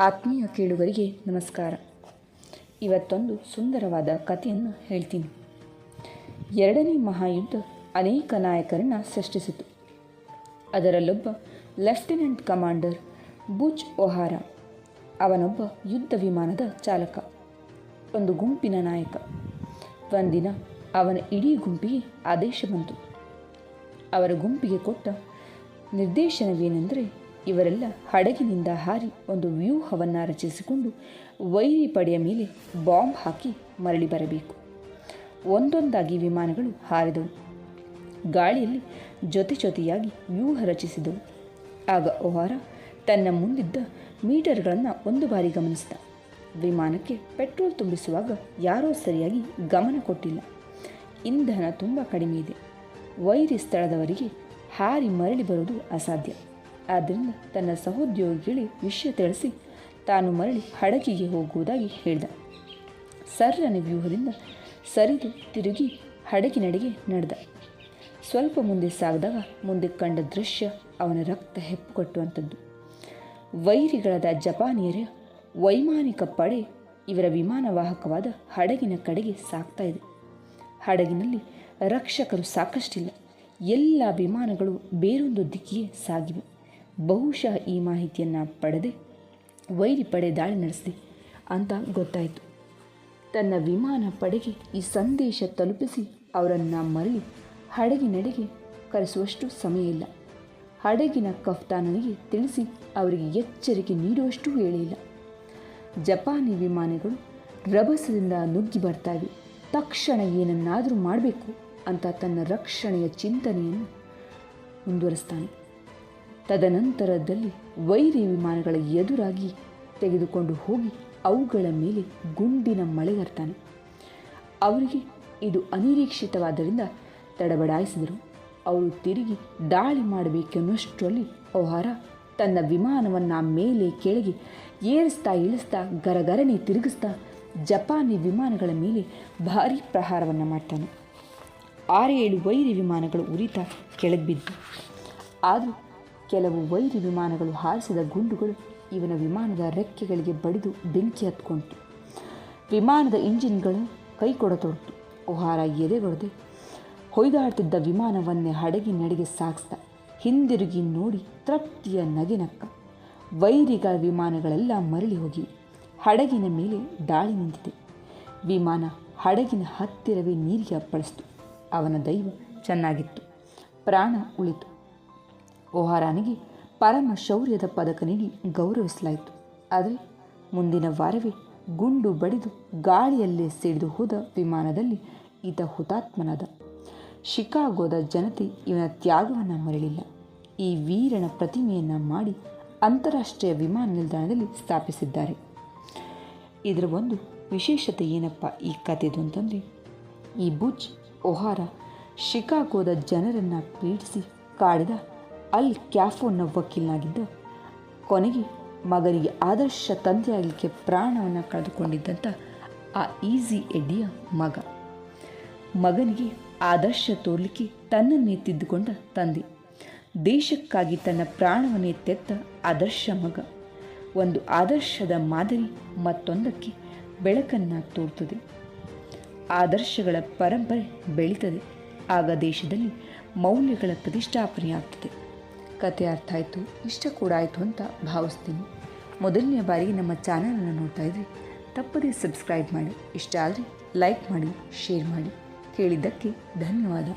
ಆತ್ಮೀಯ ಕೇಳುಗರಿಗೆ ನಮಸ್ಕಾರ. ಇವತ್ತೊಂದು ಸುಂದರವಾದ ಕಥೆಯನ್ನು ಹೇಳ್ತೀನಿ. ಎರಡನೇ ಮಹಾಯುದ್ಧ ಅನೇಕ ನಾಯಕರನ್ನು ಸೃಷ್ಟಿಸಿತು. ಅದರಲ್ಲೊಬ್ಬ ಲೆಫ್ಟಿನೆಂಟ್ ಕಮಾಂಡರ್ ಬುಚ್ ಒಹಾರ. ಅವನೊಬ್ಬ ಯುದ್ಧ ವಿಮಾನದ ಚಾಲಕ. ಒಂದು ಗುಂಪಿನ ನಾಯಕ. ಒಂದಿನ ಅವನ ಇಡೀ ಗುಂಪಿಗೆ ಆದೇಶ ಬಂತು. ಅವರ ಗುಂಪಿಗೆ ಕೊಟ್ಟ ನಿರ್ದೇಶನವೇನೆಂದರೆ ಇವರೆಲ್ಲ ಹಡಗಿನಿಂದ ಹಾರಿ ಒಂದು ವ್ಯೂಹವನ್ನು ರಚಿಸಿಕೊಂಡು ವೈರಿ ಪಡೆಯ ಮೇಲೆ ಬಾಂಬ್ ಹಾಕಿ ಮರಳಿ ಬರಬೇಕು. ಒಂದೊಂದಾಗಿ ವಿಮಾನಗಳು ಹಾರಿದವು. ಗಾಳಿಯಲ್ಲಿ ಜೊತೆ ಜೊತೆಯಾಗಿ ವ್ಯೂಹ ರಚಿಸಿದವು. ಆಗ ಓಹಾರ ತನ್ನ ಮುಂದಿದ್ದ ಮೀಟರ್ಗಳನ್ನು ಒಂದು ಬಾರಿ ಗಮನಿಸಿದ. ವಿಮಾನಕ್ಕೆ ಪೆಟ್ರೋಲ್ ತುಂಬಿಸುವಾಗ ಯಾರೋ ಸರಿಯಾಗಿ ಗಮನ ಕೊಟ್ಟಿಲ್ಲ. ಇಂಧನ ತುಂಬ ಕಡಿಮೆ ಇದೆ. ವೈರಿ ಸ್ಥಳದವರಿಗೆ ಹಾರಿ ಮರಳಿ ಬರುವುದು ಅಸಾಧ್ಯ. ಆದ್ದರಿಂದ ತನ್ನ ಸಹೋದ್ಯೋಗಿಗಳಿಗೆ ವಿಷಯ ತಿಳಿಸಿ ತಾನು ಮರಳಿ ಹಡಗಿಗೆ ಹೋಗುವುದಾಗಿ ಹೇಳಿದ. ಸರ್ರನ ವ್ಯೂಹದಿಂದ ಸರಿದು ತಿರುಗಿ ಹಡಗಿನಡೆಗೆ ನಡೆದ. ಸ್ವಲ್ಪ ಮುಂದೆ ಸಾಗಿದಾಗ ಮುಂದೆ ಕಂಡ ದೃಶ್ಯ ಅವನ ರಕ್ತ ಹೆಪ್ಪುಕಟ್ಟುವಂಥದ್ದು ವೈರಿಗಳಾದ ಜಪಾನಿಯರ ವೈಮಾನಿಕ ಪಡೆ ಇವರ ವಿಮಾನವಾಹಕವಾದ ಹಡಗಿನ ಕಡೆಗೆ ಸಾಗ್ತಾ ಇದೆ. ಹಡಗಿನಲ್ಲಿ ರಕ್ಷಕರು ಸಾಕಷ್ಟಿಲ್ಲ. ಎಲ್ಲ ವಿಮಾನಗಳು ಬೇರೊಂದು ದಿಕ್ಕಿಗೆ ಸಾಗಿವೆ. ಬಹುಶಃ ಈ ಮಾಹಿತಿಯನ್ನು ಪಡೆದೆ, ವೈರಿ ಪಡೆ ದಾಳಿ ನಡೆಸಿದೆ ಅಂತ ಗೊತ್ತಾಯಿತು. ತನ್ನ ವಿಮಾನ ಪಡೆಗೆ ಈ ಸಂದೇಶ ತಲುಪಿಸಿ ಅವರನ್ನು ಮರಳಿ ಹಡಗಿನಡೆಗೆ ಕರೆಸುವಷ್ಟು ಸಮಯ ಇಲ್ಲ. ಹಡಗಿನ ಕಫ್ತಾನನಿಗೆ ತಿಳಿಸಿ ಅವರಿಗೆ ಎಚ್ಚರಿಕೆ ನೀಡುವಷ್ಟು ಹೇಳಿಲ್ಲ ಜಪಾನಿ ವಿಮಾನಗಳು ರಭಸದಿಂದ ನುಗ್ಗಿ ಬರ್ತಾವೆ ತಕ್ಷಣ ಏನನ್ನಾದರೂ ಮಾಡಬೇಕು ಅಂತ ತನ್ನ ರಕ್ಷಣೆಯ ಚಿಂತನೆಯನ್ನು ಮುಂದುವರಿಸ್ತಾನೆ. ತದನಂತರದಲ್ಲಿ ವೈರಿ ವಿಮಾನಗಳ ಎದುರಾಗಿ ತೆಗೆದುಕೊಂಡು ಹೋಗಿ ಅವುಗಳ ಮೇಲೆ ಗುಂಡಿನ ಮಳೆಗರ್ತಾನೆ ಅವರಿಗೆ ಇದು ಅನಿರೀಕ್ಷಿತವಾದ್ದರಿಂದ ತಡಬಡಾಯಿಸಿದರು. ಅವರು ತಿರುಗಿ ದಾಳಿ ಮಾಡಬೇಕೆನ್ನುವಷ್ಟರಲ್ಲಿ ಓಹಾರ ತನ್ನ ವಿಮಾನವನ್ನು ಮೇಲೆ ಕೆಳಗೆ ಏರಿಸ್ತಾ ಇಳಿಸ್ತಾ ಗರಗರನೆ ತಿರುಗಿಸ್ತಾ ಜಪಾನಿ ವಿಮಾನಗಳ ಮೇಲೆ ಭಾರೀ ಪ್ರಹಾರವನ್ನು ಮಾಡ್ತಾನೆ. ಆರೇಳು ವೈರಿ ವಿಮಾನಗಳು ಉರಿತಾ ಕೆಳಗೆ ಬಿದ್ದು. ಆದರೂ ಕೆಲವು ವೈರಿ ವಿಮಾನಗಳು ಹಾರಿಸಿದ ಗುಂಡುಗಳು ಇವನ ವಿಮಾನದ ರೆಕ್ಕೆಗಳಿಗೆ ಬಡಿದು ಬೆಂಕಿ ಹತ್ಕೊಂಡಿತು ವಿಮಾನದ ಇಂಜಿನ್ಗಳು ಕೈ ಕೊಡತೊಡ್ತು ಓಹಾರ ಎದೆಗೊಡದೆ ಹೊಯ್ದಾಡ್ತಿದ್ದ ವಿಮಾನವನ್ನೇ ಹಡಗಿ ನಡೆಗೆ ಸಾಗಿಸ್ದ. ಹಿಂದಿರುಗಿ ನೋಡಿ ತೃಪ್ತಿಯ ನಗಿನಕ್ಕ. ವೈರಿಗಳ ವಿಮಾನಗಳೆಲ್ಲ ಮರಳಿ ಹೋಗಿ ಹಡಗಿನ ಮೇಲೆ ದಾಳಿ ನಿಂತಿದೆ. ವಿಮಾನ ಹಡಗಿನ ಹತ್ತಿರವೇ ನೀರಿಗೆ ಅಪ್ಪಳಿಸ್ತು. ಅವನ ದೈವ ಚೆನ್ನಾಗಿತ್ತು. ಪ್ರಾಣ ಉಳಿತು. ಓಹಾರಾನಿಗೆ ಪರಮ ಶೌರ್ಯದ ಪದಕ ನೀಡಿ ಗೌರವಿಸಲಾಯಿತು. ಆದರೆ ಮುಂದಿನ ವಾರವೇ ಗುಂಡು ಬಡಿದು ಗಾಳಿಯಲ್ಲೇ ಸಿಡಿದು ಹೋದ ವಿಮಾನದಲ್ಲಿ ಈತ ಹುತಾತ್ಮನಾದ. ಶಿಕಾಗೋದ ಜನತೆ ಇವನ ತ್ಯಾಗವನ್ನು ಮರಳಿಲ್ಲ ಈ ವೀರನ ಪ್ರತಿಮೆಯನ್ನು ಮಾಡಿ ಅಂತಾರಾಷ್ಟ್ರೀಯ ವಿಮಾನ ನಿಲ್ದಾಣದಲ್ಲಿ ಸ್ಥಾಪಿಸಿದ್ದಾರೆ. ಇದರ ಒಂದು ವಿಶೇಷತೆ ಏನಪ್ಪ ಈ ಕಥೆದು ಅಂತಂದರೆ, ಈ ಬುಜ್ ಒಹಾರ ಶಿಕಾಗೋದ ಜನರನ್ನು ಪೀಡಿಸಿ ಕಾಡಿದ ಅಲ್ ಕ್ಯಾಫೋನ ವಕೀಲನಾಗಿದ್ದ ಕೊನೆಗೆ ಮಗನಿಗೆ ಆದರ್ಶ ತಂದೆಯಾಗಲಿಕ್ಕೆ ಪ್ರಾಣವನ್ನು ಕಳೆದುಕೊಂಡಿದ್ದಂಥ ಆ ಈಸಿ ಎಡ್ಡಿಯ ಮಗ. ಮಗನಿಗೆ ಆದರ್ಶ ತೋರ್ಲಿಕ್ಕೆ ತನ್ನನ್ನೇ ತಿದ್ದುಕೊಂಡ ತಂದೆ. ದೇಶಕ್ಕಾಗಿ ತನ್ನ ಪ್ರಾಣವನ್ನೇ ತೆತ್ತ ಆದರ್ಶ ಮಗ. ಒಂದು ಆದರ್ಶದ ಮಾದರಿ ಮತ್ತೊಂದಕ್ಕೆ ಬೆಳಕನ್ನು ತೋರ್ತದೆ. ಆದರ್ಶಗಳ ಪರಂಪರೆ ಬೆಳೀತದೆ. ಆಗ ದೇಶದಲ್ಲಿ ಮೌಲ್ಯಗಳ ಪ್ರತಿಷ್ಠಾಪನೆಯಾಗ್ತದೆ. ಕತೆ ಅರ್ಥ ಆಯಿತು. ಇಷ್ಟ ಕೂಡ ಆಯಿತು ಅಂತ ಭಾವಿಸ್ತೀನಿ. ಮೊದಲನೇ ಬಾರಿ ನಮ್ಮ ಚಾನಲನ್ನು ನೋಡ್ತಾ ಇದ್ದರೆ ತಪ್ಪದೇ ಸಬ್ಸ್ಕ್ರೈಬ್ ಮಾಡಿ. ಇಷ್ಟ ಆದರೆ ಲೈಕ್ ಮಾಡಿ, ಶೇರ್ ಮಾಡಿ. ಕೇಳಿದ್ದಕ್ಕೆ ಧನ್ಯವಾದ.